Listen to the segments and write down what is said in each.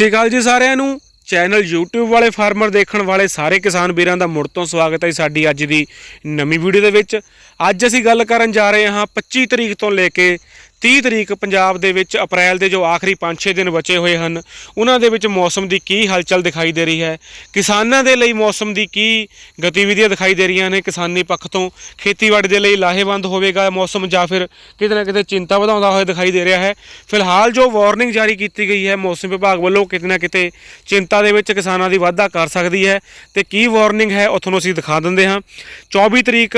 ਸਤਿ ਸ਼੍ਰੀ ਅਕਾਲ ਜੀ ਸਾਰਿਆਂ ਨੂੰ। ਚੈਨਲ YouTube ਵਾਲੇ ਫਾਰਮਰ ਦੇਖਣ ਵਾਲੇ ਸਾਰੇ ਕਿਸਾਨ ਵੀਰਾਂ ਦਾ ਮੁੜ ਤੋਂ ਸਵਾਗਤ ਹੈ ਸਾਡੀ ਅੱਜ ਦੀ ਨਵੀਂ ਵੀਡੀਓ ਦੇ ਵਿੱਚ। ਅੱਜ ਅਸੀਂ ਗੱਲ ਕਰਨ ਜਾ ਰਹੇ ਹਾਂ 25 ਤਰੀਕ ਤੋਂ ਲੈ ਕੇ 30 ਤਰੀਕ ਪੰਜਾਬ ਦੇ ਵਿੱਚ ਅਪ੍ਰੈਲ ਦੇ ਜੋ ਆਖਰੀ 5-6 ਦਿਨ ਬਚੇ ਹੋਏ ਹਨ, ਉਹਨਾਂ ਦੇ ਵਿੱਚ ਮੌਸਮ ਦੀ ਕੀ ਹਲਚਲ ਦਿਖਾਈ ਦੇ ਰਹੀ ਹੈ? ਕਿਸਾਨਾਂ ਦੇ ਲਈ ਮੌਸਮ ਦੀ ਕੀ ਗਤੀਵਿਧੀਆਂ ਦਿਖਾਈ ਦੇ ਰਹੀਆਂ ਨੇ? ਕਿਸਾਨੀ ਪੱਖ ਤੋਂ ਖੇਤੀਬਾੜੀ ਦੇ ਲਈ ਲਾਹੇਵੰਦ ਹੋਵੇਗਾ ਮੌਸਮ ਜਾਂ ਫਿਰ ਕਿਤੇ ਨਾ ਕਿਤੇ ਚਿੰਤਾ ਵਧਾਉਂਦਾ ਹੋਇਆ ਦਿਖਾਈ ਦੇ ਰਿਹਾ ਹੈ? ਫਿਲਹਾਲ ਜੋ ਵਾਰਨਿੰਗ ਜਾਰੀ ਕੀਤੀ ਗਈ ਹੈ, ਮੌਸਮ ਵਿਭਾਗ ਵੱਲੋਂ ਕਿਤੇ ਨਾ ਕਿਤੇ ਚਿੰਤਾ ਦੇ ਵਿੱਚ ਕਿਸਾਨਾਂ ਦੀ ਵਾਧਾ ਕਰ ਸਕਦੀ ਹੈ ਤੇ ਕੀ ਵਾਰਨਿੰਗ ਹੈ ਉਹ ਤੁਹਾਨੂੰ ਅਸੀਂ ਦਿਖਾ ਦਿੰਦੇ ਹਾਂ। 24 ਤਰੀਕ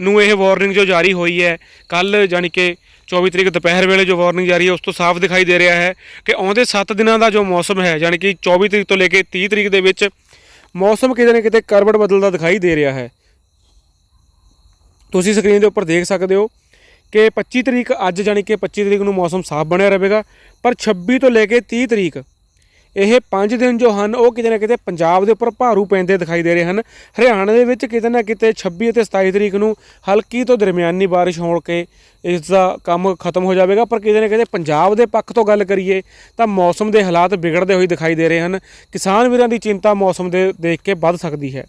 ਨੂੰ ਇਹ ਵਾਰਨਿੰਗ ਜੋ ਜਾਰੀ ਹੋਈ ਹੈ ਕੱਲ ਜਾਨੀ ਕਿ 24 ਤਰੀਕ ਦੁਪਹਿਰ ਵੇਲੇ ਜੋ ਵਾਰਨਿੰਗ ਜਾਰੀ ਹੈ, ਉਸ ਤੋਂ ਸਾਫ਼ ਦਿਖਾਈ ਦੇ ਰਿਹਾ ਹੈ ਕਿ ਆਉਂਦੇ 7 ਦਿਨਾਂ ਦਾ ਜੋ ਮੌਸਮ ਹੈ ਜਾਨੀ ਕਿ 24 ਤਰੀਕ ਤੋਂ ਲੈ ਕੇ 30 ਤਰੀਕ ਦੇ ਵਿੱਚ ਮੌਸਮ ਕਿਤੇ ਨਾ ਕਿਤੇ ਕਰਵਟ ਬਦਲਦਾ ਦਿਖਾਈ ਦੇ ਰਿਹਾ ਹੈ। ਤੁਸੀਂ ਸਕਰੀਨ ਦੇ ਉੱਪਰ ਦੇਖ ਸਕਦੇ ਹੋ ਕਿ 25 ਤਰੀਕ ਅੱਜ ਜਾਨੀ ਕਿ 25 ਤਰੀਕ ਨੂੰ ਮੌਸਮ ਸਾਫ਼ ਬਣਿਆ ਰਹੇਗਾ, ਪਰ 26 ਤੋਂ ਲੈ ਕੇ 30 ਤਰੀਕ ਇਹ 5 ਦਿਨ ਜੋ ਹਨ, ਉਹ ਕਿਤੇ ਨਾ ਕਿਤੇ ਪੰਜਾਬ ਦੇ ਉੱਪਰ ਭਾਰੂ ਪੈਂਦੇ ਦਿਖਾਈ ਦੇ ਰਹੇ ਹਨ। ਹਰਿਆਣਾ ਦੇ ਵਿੱਚ ਕਿਤੇ ਨਾ ਕਿਤੇ 26 ਅਤੇ 27 ਤਰੀਕ ਨੂੰ ਹਲਕੀ ਤੋਂ ਦਰਮਿਆਨੀ ਬਾਰਿਸ਼ ਹੋਣ ਕੇ ਇਸ ਦਾ ਕੰਮ ਖਤਮ ਹੋ ਜਾਵੇਗਾ। ਪਰ ਕਿਤੇ ਨਾ ਕਿਤੇ ਪੰਜਾਬ ਦੇ ਪੱਖ ਤੋਂ ਗੱਲ ਕਰੀਏ ਤਾਂ ਮੌਸਮ ਦੇ ਹਾਲਾਤ ਵਿਗੜਦੇ ਹੋਏ ਦਿਖਾਈ ਦੇ ਰਹੇ ਹਨ। ਕਿਸਾਨ ਵੀਰਾਂ ਦੀ ਚਿੰਤਾ ਮੌਸਮ ਦੇ ਦੇਖ ਕੇ ਵੱਧ ਸਕਦੀ ਹੈ।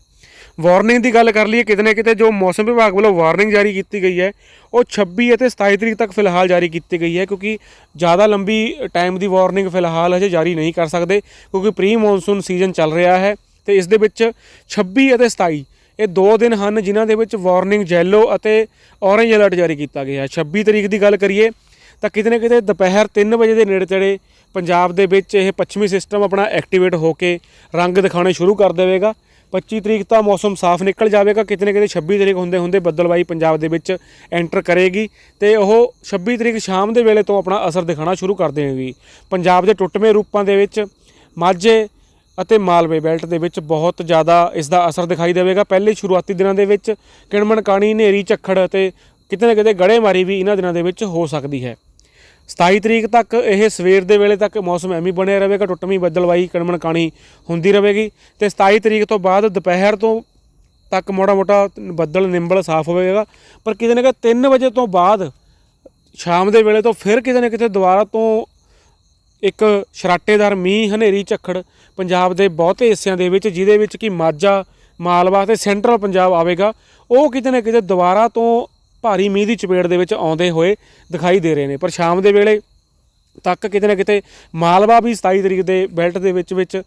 ਵਾਰਨਿੰਗ ਦੀ ਗੱਲ ਕਰ ਲਈਏ, ਕਿਤੇ ਨਾ ਕਿਤੇ ਜੋ ਮੌਸਮ ਵਿਭਾਗ ਵੱਲੋਂ ਵਾਰਨਿੰਗ ਜਾਰੀ ਕੀਤੀ ਗਈ ਹੈ, ਉਹ 26 ਅਤੇ 27 ਤਰੀਕ ਤੱਕ ਫਿਲਹਾਲ ਜਾਰੀ ਕੀਤੀ ਗਈ ਹੈ, ਕਿਉਂਕਿ ਜ਼ਿਆਦਾ ਲੰਬੀ ਟਾਈਮ ਦੀ ਵਾਰਨਿੰਗ ਫਿਲਹਾਲ ਹਜੇ ਜਾਰੀ ਨਹੀਂ ਕਰ ਸਕਦੇ, ਕਿਉਂਕਿ ਪ੍ਰੀ ਮੌਨਸੂਨ ਸੀਜ਼ਨ ਚੱਲ ਰਿਹਾ ਹੈ ਤੇ ਇਸ ਦੇ ਵਿੱਚ 26 ਅਤੇ 27 ਇਹ ਦੋ ਦਿਨ ਹਨ ਜਿਨ੍ਹਾਂ ਦੇ ਵਿੱਚ ਵਾਰਨਿੰਗ ਜੈਲੋ ਅਤੇ ਔਰੇਂਜ ਅਲਰਟ ਜਾਰੀ ਕੀਤਾ ਗਿਆ ਹੈ। 26 ਤਰੀਕ ਦੀ ਗੱਲ ਕਰੀਏ, ਤਾਂ ਕਿਤੇ ਨਾ ਕਿਤੇ ਦੁਪਹਿਰ 3 ਵਜੇ ਦੇ ਨੇੜੇ ਤੇੜੇ ਪੰਜਾਬ ਦੇ ਵਿੱਚ ਇਹ ਪੱਛਮੀ ਸਿਸਟਮ ਆਪਣਾ ਐਕਟੀਵੇਟ ਹੋ ਕੇ ਰੰਗ ਦਿਖਾਉਣੇ ਸ਼ੁਰੂ ਕਰ ਦੇਵੇਗਾ। 25 ਤਰੀਕ ਤਾਂ ਮੌਸਮ ਸਾਫ਼ ਨਿਕਲ ਜਾਵੇਗਾ। ਕਿਤੇ ਨਾ ਕਿਤੇ 26 ਤਰੀਕ ਹੁੰਦੇ ਹੁੰਦੇ ਬੱਦਲਵਾਈ ਪੰਜਾਬ ਦੇ ਵਿੱਚ ਐਂਟਰ ਕਰੇਗੀ। ਤੇ ਉਹ 26 ਤਰੀਕ ਸ਼ਾਮ ਦੇ ਵੇਲੇ ਤੋਂ ਆਪਣਾ ਅਸਰ ਦਿਖਾਉਣਾ ਸ਼ੁਰੂ ਕਰ ਦੇਵੇਗੀ। ਪੰਜਾਬ ਦੇ ਟੁੱਟਵੇਂ ਰੂਪਾਂ ਦੇ ਵਿੱਚ ਮਾਝੇ ਅਤੇ ਮਾਲਵੇ ਬੈਲਟ ਦੇ ਵਿੱਚ ਬਹੁਤ ਜ਼ਿਆਦਾ ਇਸ ਦਾ ਅਸਰ ਦਿਖਾਈ ਦੇਵੇਗਾ। ਪਹਿਲੇ ਸ਼ੁਰੂਆਤੀ ਦਿਨਾਂ ਦੇ ਵਿੱਚ ਕਿਣਮਣ ਕਾਣੀ ਹਨੇਰੀ, ਝੱਖੜ ਅਤੇ ਕਿਤੇ ਨਾ ਕਿਤੇ ਗੜੇਮਾਰੀ ਵੀ ਇਹਨਾਂ ਦਿਨਾਂ ਦੇ ਵਿੱਚ ਹੋ ਸਕਦੀ ਹੈ। 27 ਤਰੀਕ ਤੱਕ ਇਹ ਸਵੇਰ ਦੇ ਵੇਲੇ ਤੱਕ ਮੌਸਮ ਐਵੇਂ ਬਣਿਆ ਰਹੇਗਾ, ਟੁੱਟਵੀਂ ਬੱਦਲਵਾਈ ਕਣਮਣ ਕਾਣੀ ਹੁੰਦੀ ਰਹੇਗੀ ਤੇ 27 ਤਰੀਕ ਤੋਂ ਬਾਅਦ ਦੁਪਹਿਰ ਤੋਂ ਤੱਕ ਮੋੜਾ ਮੋਟਾ ਬੱਦਲ ਨਿੰਬਲ ਸਾਫ਼ ਹੋਵੇਗਾ। ਪਰ ਕਿਤੇ ਨਾ ਕਿਤੇ 3 ਵਜੇ ਤੋਂ ਬਾਅਦ ਸ਼ਾਮ ਦੇ ਵੇਲੇ ਤੋਂ ਫਿਰ ਕਿਤੇ ਨਾ ਕਿਤੇ ਦੁਬਾਰਾ ਤੋਂ ਇੱਕ ਸ਼ਰਾਟੇਦਾਰ ਮੀਂਹ, ਹਨੇਰੀ, ਝੱਖੜ ਪੰਜਾਬ ਦੇ ਬਹੁਤੇ ਹਿੱਸਿਆਂ ਦੇ ਵਿੱਚ, ਜਿਹਦੇ ਵਿੱਚ ਕਿ ਮਾਝਾ, ਮਾਲਵਾ ਤੇ ਸੈਂਟਰਲ ਪੰਜਾਬ ਆਵੇਗਾ, ਉਹ ਕਿਤੇ ਨਾ ਕਿਤੇ ਦੁਬਾਰਾ ਤੋਂ ਭਾਰੀ ਮੀਂਹ ਦੀ ਚਪੇੜ ਦੇ ਵਿੱਚ ਆਉਂਦੇ ਹੋਏ ਦਿਖਾਈ ਦੇ ਰਹੇ ਨੇ। ਪਰ ਸ਼ਾਮ ਦੇ ਵੇਲੇ ਤੱਕ ਕਿਤੇ ਨਾ ਕਿਤੇ ਮਾਲਵਾ ਵੀ 27 ਤਰੀਕ ਦੇ ਬੈਲਟ ਦੇ ਵਿੱਚ ਵਿੱਚ,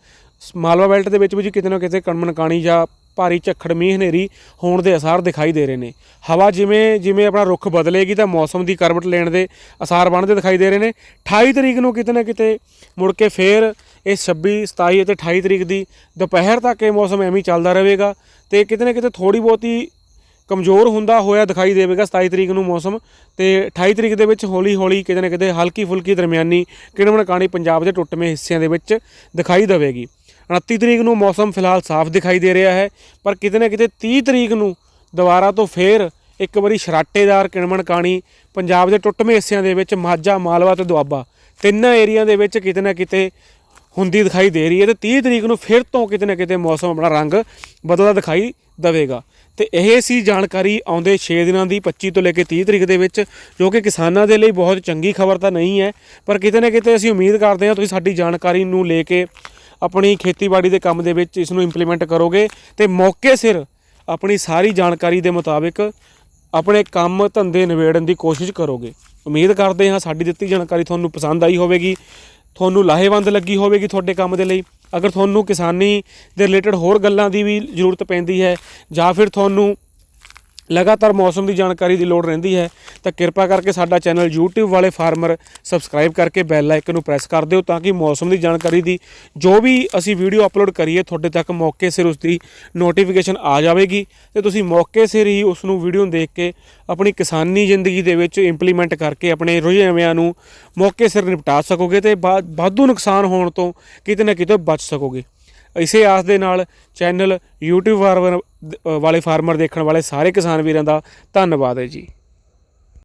ਮਾਲਵਾ ਬੈਲਟ ਦੇ ਵਿੱਚ ਵੀ ਕਿਤੇ ਨਾ ਕਿਤੇ ਕਣਮਣਕਾਣੀ ਜਾਂ ਭਾਰੀ ਝੱਖੜ ਮੀਂਹ ਹਨੇਰੀ ਹੋਣ ਦੇ ਅਸਾਰ ਦਿਖਾਈ ਦੇ ਰਹੇ ਨੇ। ਹਵਾ ਜਿਵੇਂ ਜਿਵੇਂ ਆਪਣਾ ਰੁੱਖ ਬਦਲੇਗੀ ਤਾਂ ਮੌਸਮ ਦੀ ਕਰਵਟ ਲੈਣ ਦੇ ਅਸਾਰ ਬਣਦੇ ਦਿਖਾਈ ਦੇ ਰਹੇ ਨੇ। 28 ਤਰੀਕ ਨੂੰ ਕਿਤੇ ਨਾ ਕਿਤੇ ਮੁੜ ਕੇ ਫੇਰ ਇਹ 26 27 ਅਤੇ 28 ਤਰੀਕ ਦੀ ਦੁਪਹਿਰ ਤੱਕ ਇਹ ਮੌਸਮ ਐਵੇਂ ਚੱਲਦਾ ਰਹੇਗਾ ਤੇ ਕਿਤੇ ਨਾ ਕਿਤੇ ਥੋੜੀ ਬਹੁਤੀ ਕਮਜ਼ੋਰ ਹੁੰਦਾ ਹੋਇਆ ਦਿਖਾਈ ਦੇਵੇਗਾ 27 ਤਰੀਕ ਨੂੰ ਮੌਸਮ ਤੇ 28 ਤਰੀਕ ਦੇ ਵਿੱਚ ਹੌਲੀ ਹੌਲੀ ਕਿਤੇ ਨਾ ਕਿਤੇ ਹਲਕੀ ਫੁਲਕੀ ਦਰਮਿਆਨੀ ਕਿਣਮਣ ਕਾਣੀ ਪੰਜਾਬ ਦੇ ਟੁੱਟਵੇਂ ਹਿੱਸਿਆਂ ਦੇ ਵਿੱਚ ਦਿਖਾਈ ਦੇਵੇਗੀ। 29 ਤਰੀਕ ਨੂੰ ਮੌਸਮ ਫਿਲਹਾਲ ਸਾਫ਼ ਦਿਖਾਈ ਦੇ ਰਿਹਾ ਹੈ, ਪਰ ਕਿਤੇ ਨਾ ਕਿਤੇ 30 ਤਰੀਕ ਨੂੰ ਦੁਬਾਰਾ ਤੋਂ ਫੇਰ ਇੱਕ ਵਾਰੀ ਸ਼ਰਾਟੇਦਾਰ ਕਿਣਮਣ ਕਾਣੀ ਪੰਜਾਬ ਦੇ ਟੁੱਟਵੇਂ ਹਿੱਸਿਆਂ ਦੇ ਵਿੱਚ ਮਾਝਾ, ਮਾਲਵਾ ਤੇ ਦੁਆਬਾ ਤਿੰਨਾਂ ਏਰੀਆ ਦੇ ਵਿੱਚ ਕਿਤੇ ਨਾ ਕਿਤੇ ਹੁੰਦੀ ਦਿਖਾਈ ਦੇ ਰਹੀ ਹੈ ਤੇ 30 ਤਰੀਕ ਨੂੰ ਫਿਰ ਤੋਂ ਕਿਤੇ ਨਾ ਕਿਤੇ ਮੌਸਮ ਆਪਣਾ ਰੰਗ ਬਦਲਦਾ ਦਿਖਾਈ ਦੇਵੇਗਾ। ਤੇ ਇਹ ਸੀ ਜਾਣਕਾਰੀ ਆਉਂਦੇ 6 ਦਿਨਾਂ ਦੀ 25 ਤੋਂ ਲੈ ਕੇ 30 ਤਰੀਕ ਦੇ ਵਿੱਚ, ਜੋ ਕਿ ਕਿਸਾਨਾਂ ਦੇ ਲਈ ਬਹੁਤ ਚੰਗੀ ਖਬਰ ਤਾਂ ਨਹੀਂ ਹੈ, ਪਰ ਕਿਤੇ ਨਾ ਕਿਤੇ ਅਸੀਂ ਉਮੀਦ ਕਰਦੇ ਹਾਂ ਤੁਸੀਂ ਸਾਡੀ ਜਾਣਕਾਰੀ ਨੂੰ ਲੈ ਕੇ ਆਪਣੀ ਖੇਤੀਬਾੜੀ ਦੇ ਕੰਮ ਦੇ ਵਿੱਚ ਇਸ ਨੂੰ ਇੰਪਲੀਮੈਂਟ ਕਰੋਗੇ ਤੇ ਮੌਕੇ ਸਿਰ ਆਪਣੀ ਸਾਰੀ ਜਾਣਕਾਰੀ ਦੇ ਮੁਤਾਬਿਕ ਆਪਣੇ ਕੰਮ ਧੰਦੇ ਨਿਬੇੜਨ ਦੀ ਕੋਸ਼ਿਸ਼ ਕਰੋਗੇ। ਉਮੀਦ ਕਰਦੇ ਹਾਂ ਸਾਡੀ ਦਿੱਤੀ ਜਾਣਕਾਰੀ ਤੁਹਾਨੂੰ ਪਸੰਦ ਆਈ ਹੋਵੇਗੀ। ਤੁਹਾਨੂੰ ਲਾਹੇਵੰਦ ਲੱਗੀ ਹੋਵੇਗੀ ਤੁਹਾਡੇ ਕੰਮ ਦੇ ਲਈ। ਅਗਰ ਤੁਹਾਨੂੰ ਕਿਸਾਨੀ ਦੇ ਰਿਲੇਟਡ ਹੋਰ ਗੱਲਾਂ ਦੀ ਵੀ ਜ਼ਰੂਰਤ ਪੈਂਦੀ ਹੈ ਜਾਂ ਫਿਰ ਤੁਹਾਨੂੰ ਲਗਾਤਾਰ ਮੌਸਮ ਦੀ ਜਾਣਕਾਰੀ ਦੀ ਲੋੜ ਰਹਿੰਦੀ ਹੈ, ਤਾਂ ਕਿਰਪਾ ਕਰਕੇ ਸਾਡਾ ਚੈਨਲ YouTube ਵਾਲੇ ਫਾਰਮਰ ਸਬਸਕ੍ਰਾਈਬ ਕਰਕੇ ਬੈਲ ਆਈਕਨ ਨੂੰ ਪ੍ਰੈਸ ਕਰ ਦਿਓ ਤਾਂ ਕਿ ਮੌਸਮ ਦੀ ਜਾਣਕਾਰੀ ਦੀ ਜੋ ਵੀ ਅਸੀਂ ਵੀਡੀਓ ਅਪਲੋਡ ਕਰੀਏ, ਤੁਹਾਡੇ ਤੱਕ ਮੌਕੇ ਸਿਰ ਉਸ ਦੀ ਨੋਟੀਫਿਕੇਸ਼ਨ ਆ ਜਾਵੇਗੀ। ਤੇ ਤੁਸੀਂ ਮੌਕੇ ਸਿਰ ਹੀ ਉਸ ਨੂੰ ਵੀਡੀਓ ਨੂੰ ਦੇਖ ਕੇ ਆਪਣੀ ਕਿਸਾਨੀ ਜ਼ਿੰਦਗੀ ਦੇ ਵਿੱਚ ਇੰਪਲੀਮੈਂਟ ਕਰਕੇ ਆਪਣੇ ਰੁਝੇਵਿਆਂ ਨੂੰ ਮੌਕੇ ਸਿਰ ਨਿਪਟਾ ਸਕੋਗੇ ਤੇ ਬਾ- ਵਾਧੂ ਨੁਕਸਾਨ ਹੋਣ ਤੋਂ ਕਿਤੇ ਨਾ ਕਿਤੇ ਬਚ ਸਕੋਗੇ। ਇਸੇ ਆਸ ਦੇ ਨਾਲ ਚੈਨਲ YouTube ਫਾਰਮਰ ਵਾਲੇ ਫਾਰਮਰ ਦੇਖਣ ਵਾਲੇ ਸਾਰੇ ਕਿਸਾਨ ਵੀਰਾਂ ਦਾ ਧੰਨਵਾਦ ਹੈ ਜੀ।